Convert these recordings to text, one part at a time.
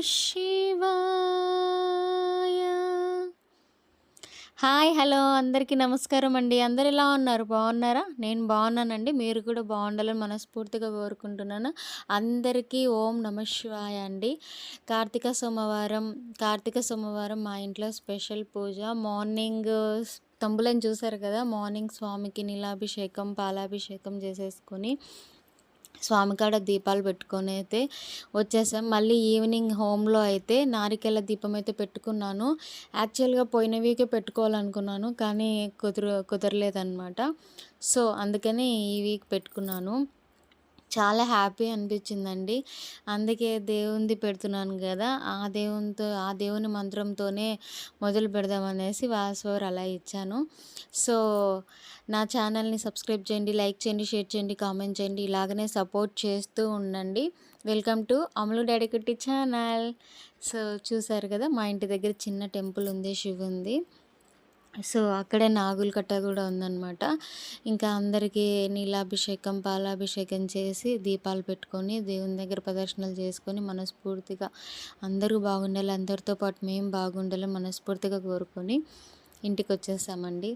శివాయ. Hi hello అందరికీ నమస్కారం అండి. అందరు ఎలా ఉన్నారు? బాగున్నారా? నేను బాగున్నానండి. మీరు కూడా బాగుండాలని మనస్ఫూర్తిగా కోరుకుంటున్నాను. అందరికీ ఓం నమ శివాయ అండి. కార్తీక సోమవారం కార్తీక సోమవారం మా ఇంట్లో స్పెషల్ పూజ. మార్నింగ్ తంబులను చూసారు కదా? మార్నింగ్ స్వామికి నీలాభిషేకం పాలాభిషేకం చేసేసుకొని స్వామి కాడ దీపాలు పెట్టుకొని అయితే వచ్చేసాం. మళ్ళీ ఈవినింగ్ హోమ్లో అయితే నారికెళ్ళ దీపం అయితే పెట్టుకున్నాను. యాక్చువల్గా పోయిన వీకే పెట్టుకోవాలనుకున్నాను కానీ కుదర కుదరలేదన్నమాట. సో అందుకని ఈ వీక్ పెట్టుకున్నాను. చాలా హ్యాపీ అనిపించిందండి. అందుకే దేవునిది పెడుతున్నాను కదా ఆ దేవునితో ఆ దేవుని మంత్రంతోనే మొదలు పెడదామనేసి వాసవర్ అలా ఇచ్చాను. సో నా ఛానల్ని సబ్స్క్రైబ్ చేయండి లైక్ చేయండి షేర్ చేయండి కామెంట్ చేయండి ఇలాగనే సపోర్ట్ చేస్తూ ఉండండి. Welcome to Amalu daddy Kutti channel. So చూసారు కదా మా ఇంటి దగ్గర చిన్న టెంపుల్ ఉంది శివుంది. సో అక్కడే నాగుల కట్ట కూడా ఉందన్నమాట. ఇంకా అందరికీ నీలాభిషేకం పాలాభిషేకం చేసి దీపాలు పెట్టుకొని దేవుని దగ్గర ప్రదర్శనలు చేసుకొని మనస్ఫూర్తిగా అందరూ బాగుండాలి అందరితో పాటు మేము బాగుండాలి మనస్ఫూర్తిగా కోరుకొని ఇంటికి వచ్చేసామండి.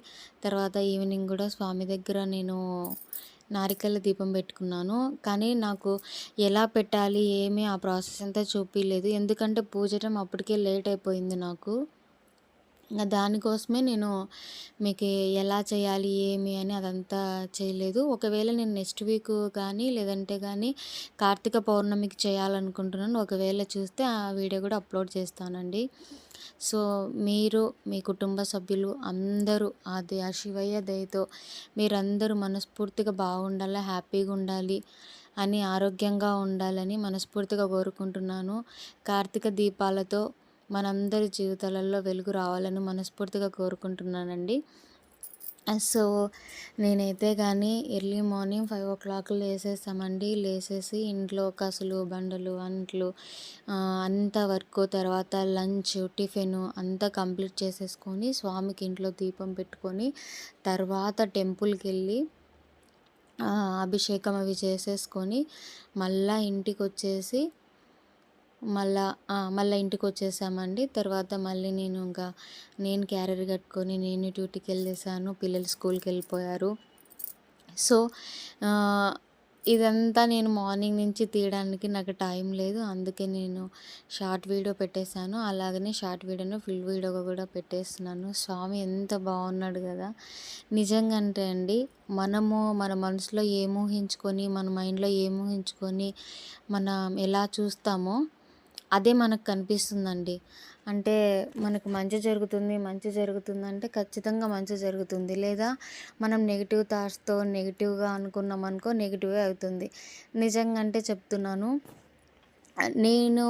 తర్వాత ఈవినింగ్ కూడా స్వామి దగ్గర నేను నారికల దీపం పెట్టుకున్నాను. కానీ నాకు ఎలా పెట్టాలి ఏమి ఆ ప్రాసెస్ అంతా చూపించలేదు ఎందుకంటే పూజటం అప్పటికే లేట్ అయిపోయింది నాకు. దానికోసమే నేను మీకు ఎలా చేయాలి ఏమి అని అదంతా చేయలేదు. ఒకవేళ నేను నెక్స్ట్ వీక్ కానీ లేదంటే కానీ కార్తీక పౌర్ణమికి చేయాలనుకుంటున్నాను ఒకవేళ చూస్తే ఆ వీడియో కూడా అప్లోడ్ చేస్తానండి. సో మీరు మీ కుటుంబ సభ్యులు అందరూ అది ఆ శివయ్య దయతో మీరందరూ మనస్ఫూర్తిగా బాగుండాలి హ్యాపీగా ఉండాలి అని ఆరోగ్యంగా ఉండాలని మనస్ఫూర్తిగా కోరుకుంటున్నాను. కార్తీక దీపాలతో మనందరి జీవితాలలో వెలుగు రావాలని మనస్ఫూర్తిగా కోరుకుంటున్నానండి. సో నేనైతే కానీ early morning five o'clock లేసేసామండి. లేసేసి ఇంట్లో కసులు బండలు అంట్లు అంత వర్క్ తర్వాత లంచ్ టిఫిన్ అంతా కంప్లీట్ చేసేసుకొని స్వామికి ఇంట్లో దీపం పెట్టుకొని తర్వాత టెంపుల్కి వెళ్ళి అభిషేకం అవి చేసేసుకొని మళ్ళీ ఇంటికి వచ్చేసి మళ్ళా మళ్ళీ ఇంటికి వచ్చేసామండి తర్వాత మళ్ళీ నేను ఇంకా నేను క్యారియర్ కట్టుకొని నేను డ్యూటీకి వెళ్ళేసాను పిల్లలు స్కూల్కి వెళ్ళిపోయారు సో ఇదంతా నేను మార్నింగ్ నుంచి తీయడానికి నాకు టైం లేదు. అందుకే నేను షార్ట్ వీడియో పెట్టేశాను. అలాగనే షార్ట్ వీడియోను ఫుల్ వీడియో కూడా పెట్టేస్తున్నాను. స్వామి ఎంత బాగున్నాడు కదా! నిజంగా అంటే అండి మనము మన మనసులో ఏమూహించుకొని మన మైండ్లో ఏమూహించుకొని మనం ఎలా చూస్తామో అదే మనకు కనిపిస్తుందండి. అంటే మనకు మంచి జరుగుతుంది మంచి జరుగుతుంది అంటే ఖచ్చితంగా మంచి జరుగుతుంది. లేదా మనం నెగిటివ్ థాట్స్తో నెగిటివ్గా అనుకున్నాం అనుకో నెగిటివే అవుతుంది. నిజంగా అంటే చెప్తున్నాను నేను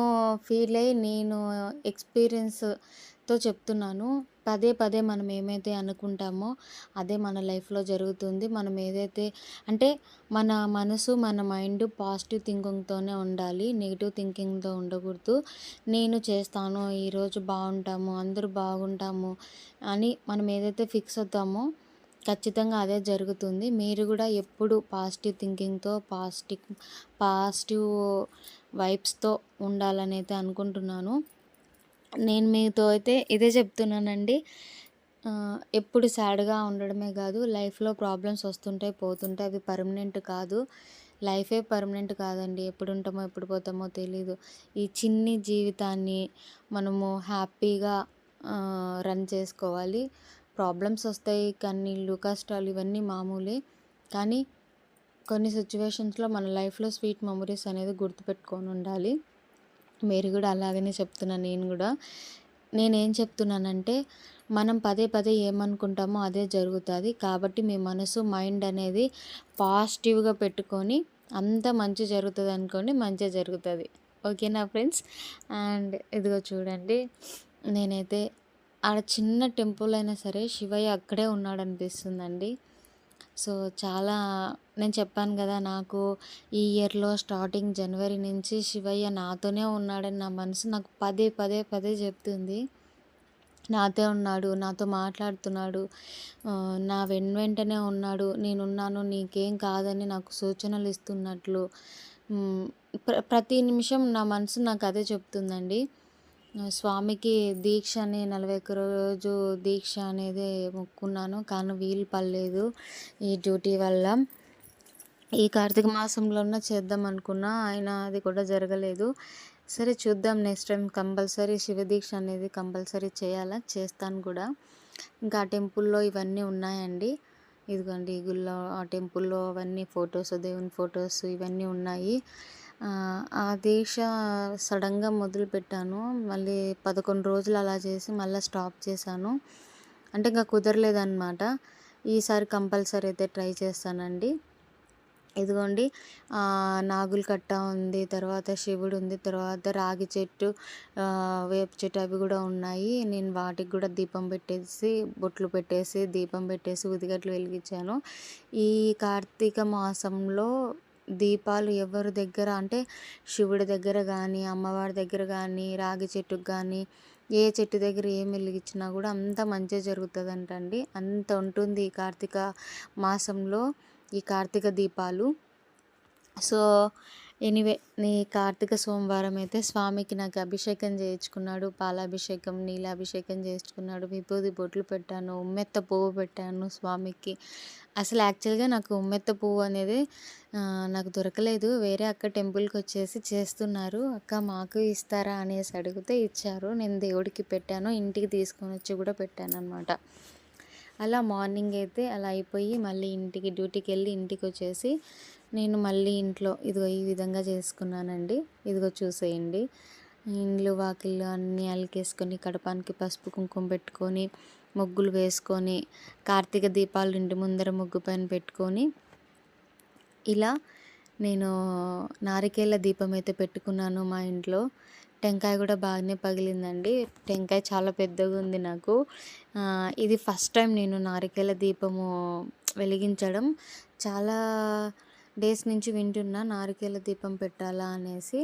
ఫీల్ అయ్యి నేను ఎక్స్పీరియన్స్తో చెప్తున్నాను. పదే పదే మనం ఏమైతే అనుకుంటామో అదే మన లైఫ్లో జరుగుతుంది. మనం ఏదైతే అంటే మన మనసు మన మైండ్ పాజిటివ్ థింకింగ్తోనే ఉండాలి. నెగిటివ్ థింకింగ్తో ఉండకూడదు. నేను చేస్తాను ఈరోజు బాగుంటాము అందరూ బాగుంటాము అని మనం ఏదైతే ఫిక్స్ అవుతామో ఖచ్చితంగా అదే జరుగుతుంది. మీరు కూడా ఎప్పుడు పాజిటివ్ థింకింగ్తో పాజిటివ్ పాజిటివ్ వైబ్స్తో ఉండాలని అయితే అనుకుంటున్నాను. నేను మీతో అయితే ఇదే చెప్తున్నానండి. ఎప్పుడు సాడ్గా ఉండడమే కాదు లైఫ్లో ప్రాబ్లమ్స్ వస్తుంటాయి పోతుంటాయి అవి పర్మనెంట్ కాదు. లైఫే పర్మనెంట్ కాదండి. ఎప్పుడు ఉంటామో ఎప్పుడు పోతామో తెలీదు. ఈ చిన్ని జీవితాన్ని మనము హ్యాపీగా రన్ చేసుకోవాలి. ప్రాబ్లమ్స్ వస్తాయి కన్నీళ్ళు కష్టాలు ఇవన్నీ మామూలే. కానీ కొన్ని సిచ్యువేషన్స్లో మన లైఫ్లో స్వీట్ మెమరీస్ అనేది గుర్తుపెట్టుకొని ఉండాలి. మీరు కూడా అలాగనే చెప్తున్నాను నేను కూడా. నేనేం చెప్తున్నానంటే మనం పదే పదే ఏమనుకుంటామో అదే జరుగుతుంది. కాబట్టి మీ మనసు మైండ్ అనేది పాజిటివ్గా పెట్టుకొని అంత మంచి జరుగుతుంది అనుకోండి మంచి జరుగుతుంది. ఓకేనా ఫ్రెండ్స్? అండ్ ఇదిగో చూడండి నేనైతే ఆడ చిన్న టెంపుల్ అయినా సరే శివయ్య అక్కడే ఉన్నాడు అనిపిస్తుందండి సో చాలా నేను చెప్పాను కదా నాకు ఈ ఇయర్లో స్టార్టింగ్ జనవరి నుంచి శివయ్య నాతోనే ఉన్నాడని నా మనసు నాకు పదే పదే పదే చెప్తుంది. నాతో ఉన్నాడు నాతో మాట్లాడుతున్నాడు నా వెన్ వెంటనే ఉన్నాడు నేనున్నాను నీకేం కాదని నాకు సూచనలు ఇస్తున్నట్లు. ప్ర ప్రతి నిమిషం నా మనసు నాకు అదే చెప్తుందండి. స్వామికి దీక్ష అని నలభై ఒక్క రోజు దీక్ష అనేది మొక్కున్నాను కానీ వీలు పడలేదు ఈ డ్యూటీ వల్ల. ఈ కార్తీక మాసంలోనే చేద్దాం అనుకున్నా అయినా అది కూడా జరగలేదు. సరే చూద్దాం నెక్స్ట్ టైం కంపల్సరీ శివదీక్ష అనేది కంపల్సరీ చేయాలా? చేస్తాను కూడా. ఇంకా ఆ టెంపుల్లో ఇవన్నీ ఉన్నాయండి. ఇదిగోండి గుళ్ళో ఆ టెంపుల్లో అవన్నీ ఫొటోస్ దేవుని ఫొటోస్ ఇవన్నీ ఉన్నాయి. ఆ దీక్ష సడన్గా మొదలుపెట్టాను. మళ్ళీ పదకొండు రోజులు అలా చేసి మళ్ళీ స్టాప్ చేశాను. అంటే ఇంకా కుదరలేదన్నమాట. ఈసారి కంపల్సరీ అయితే ట్రై చేస్తానండి. ఇదిగోండి నాగుల కట్ట ఉంది తర్వాత శివుడు ఉంది తర్వాత రాగి చెట్టు వేప చెట్టు అవి కూడా ఉన్నాయి. నేను వాటికి కూడా దీపం పెట్టేసి బొట్లు పెట్టేసి దీపం పెట్టేసి ఉదిగట్లు వెలిగించాను. ఈ కార్తీక మాసంలో దీపాలు ఎవరి దగ్గర అంటే శివుడి దగ్గర కానీ అమ్మవారి దగ్గర కానీ రాగి చెట్టుకు కానీ ఏ చెట్టు దగ్గర ఏం వెలిగించినా కూడా అంత మంచిగా జరుగుతుంది అండి అంత ఉంటుంది ఈ కార్తీక మాసంలో. ఈ కార్తీక దీపాలు. సో ఎనీవే నీ కార్తీక సోమవారం అయితే స్వామికి నాకు అభిషేకం చేయించుకున్నాడు. పాలాభిషేకం నీలాభిషేకం చేయించుకున్నాడు. విభూది బొట్లు పెట్టాను ఉమ్మెత్త పువ్వు పెట్టాను స్వామికి. అసలు యాక్చువల్గా నాకు ఉమ్మెత్త పువ్వు అనేది నాకు దొరకలేదు. వేరే అక్క టెంపుల్కి వచ్చేసి చేస్తున్నారు. అక్క మాకు ఇస్తారా? అనేసి అడిగితే ఇచ్చారు. నేను దేవుడికి పెట్టాను. ఇంటికి తీసుకొని వచ్చి కూడా పెట్టాను అనమాట అలా మార్నింగ్ అయితే అలా అయిపోయి మళ్ళీ ఇంటికి డ్యూటీకి వెళ్ళి ఇంటికి వచ్చేసి నేను మళ్ళీ ఇంట్లో ఇదిగో ఈ విధంగా చేసుకున్నానండి. ఇదిగో చూసేయండి. ఇండ్లు వాకిళ్ళు అన్నీ అలికేసుకొని కడపానికి పసుపు కుంకుమ పెట్టుకొని ముగ్గులు వేసుకొని కార్తీక దీపాలు ఇంటి ముందర ముగ్గు పైన పెట్టుకొని ఇలా నేను నారికేళ్ళ దీపం అయితే పెట్టుకున్నాను మా ఇంట్లో. టెంకాయ కూడా బాగానే పగిలిందండి. టెంకాయ చాలా పెద్దగా ఉంది నాకు. ఇది ఫస్ట్ టైం నేను నారికేల దీపము వెలిగించడం. చాలా డేస్ నుంచి వింటున్నా నారికేల దీపం పెట్టాలా అనేసి.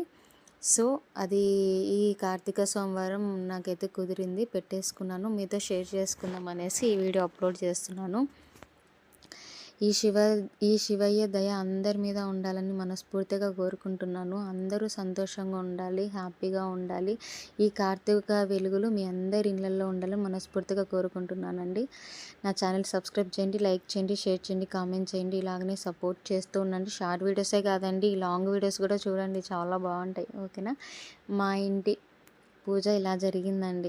సో అది ఈ కార్తీక సోమవారం నాకైతే కుదిరింది పెట్టేసుకున్నాను మీతో షేర్ చేసుకుందాం అనేసి ఈ వీడియో అప్లోడ్ చేస్తున్నాను. ఈ శివ ఈ శివయ్య దయ అందరి మీద ఉండాలని మనస్ఫూర్తిగా కోరుకుంటున్నాను. అందరూ సంతోషంగా ఉండాలి హ్యాపీగా ఉండాలి. ఈ కార్తీక వెలుగులు మీ అందరి ఇళ్ళల్లో ఉండాలని మనస్ఫూర్తిగా కోరుకుంటున్నానండి. నా ఛానల్ సబ్స్క్రైబ్ చేయండి లైక్ చేయండి షేర్ చేయండి కామెంట్ చేయండి. ఇలాగనే సపోర్ట్ చేస్తూ ఉండండి. షార్ట్ వీడియోసే కాదండి లాంగ్ వీడియోస్ కూడా చూడండి. చాలా బాగుంటాయి ఓకేనా? మా ఇంటి పూజ ఇలా జరిగిందండి.